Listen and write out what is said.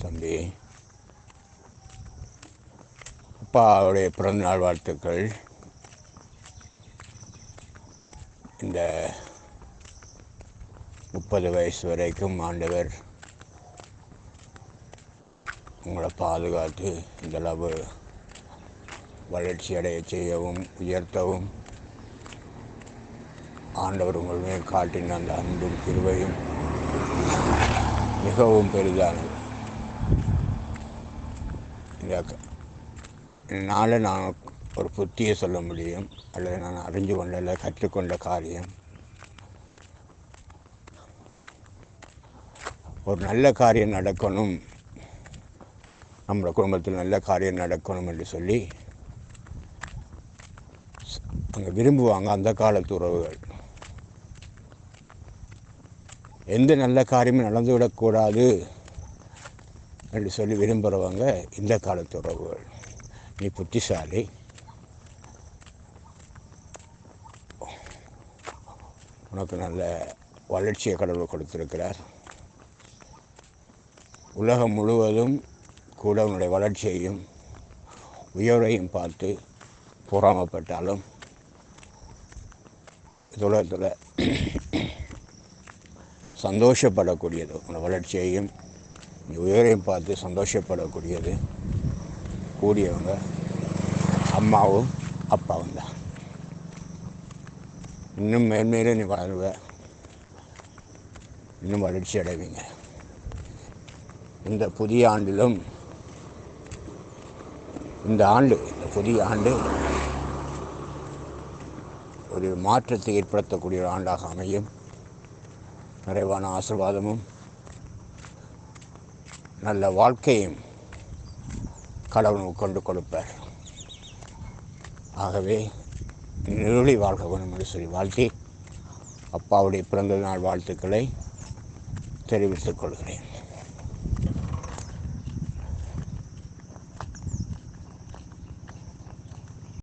தம்பி. அப்பாவுடைய பிறந்தநாள் வாழ்த்துக்கள். இந்த முப்பது வயசு வரைக்கும் ஆண்டவர் உங்களை பாதுகாத்து இந்த அளவு வளர்ச்சி அடைய செய்யவும் உயர்த்தவும். ஆண்டவர் உங்கள் மேல் காட்டின அந்த அன்பும் கிருவையும் மிகவும் பெரிதானது. இந்த நான் ஒரு புத்தியை சொல்ல முடியும் அல்லது நான் அறிஞ்சு கொண்ட கற்றுக்கொண்ட காரியம். ஒரு நல்ல காரியம் நடக்கணும் நம்மளோட குடும்பத்தில் நல்ல காரியம் நடக்கணும் என்று சொல்லி அங்கே விரும்புவாங்க அந்த காலத்து உறவுகள். எந்த நல்ல காரியமும் நடந்துவிடக்கூடாது என்று சொல்லி விரும்புகிறவங்க இந்த காலத்து உறவுகள் நீ புத்திசாலி. உனக்கு நல்ல வளர்ச்சியை கடவுள் கொடுத்துருக்கிறார். உலகம் முழுவதும் கூட உன்னுடைய வளர்ச்சியையும் உயர்வையும் பார்த்து பொறாமப்பட்டாலும் உலகத்தில் சந்தோஷப்படக்கூடியது. உன் வளர்ச்சியையும் நீ உயரையும் பார்த்து சந்தோஷப்படக்கூடியது கூடியவங்க அம்மாவும் அப்பாவும் தான். இன்னும் மேன்மேலும் நீ வளருவ. இன்னும் வளர்ச்சி அடைவீங்க. இந்த புதிய ஆண்டிலும் இந்த ஆண்டு இந்த புதிய ஆண்டு ஒரு மாற்றத்தை ஏற்படுத்தக்கூடிய ஒரு ஆண்டாக அமையும். நிறைவான ஆசீர்வாதமும் நல்ல வாழ்க்கையும் கடவுள் கொண்டு கொடுப்பார். ஆகவே நிருளி வாழ்க வேண்டும் என்று சொல்லி வாழ்த்தி அப்பாவுடைய பிறந்த நாள் வாழ்த்துக்களை தெரிவித்துக் கொள்கிறேன்.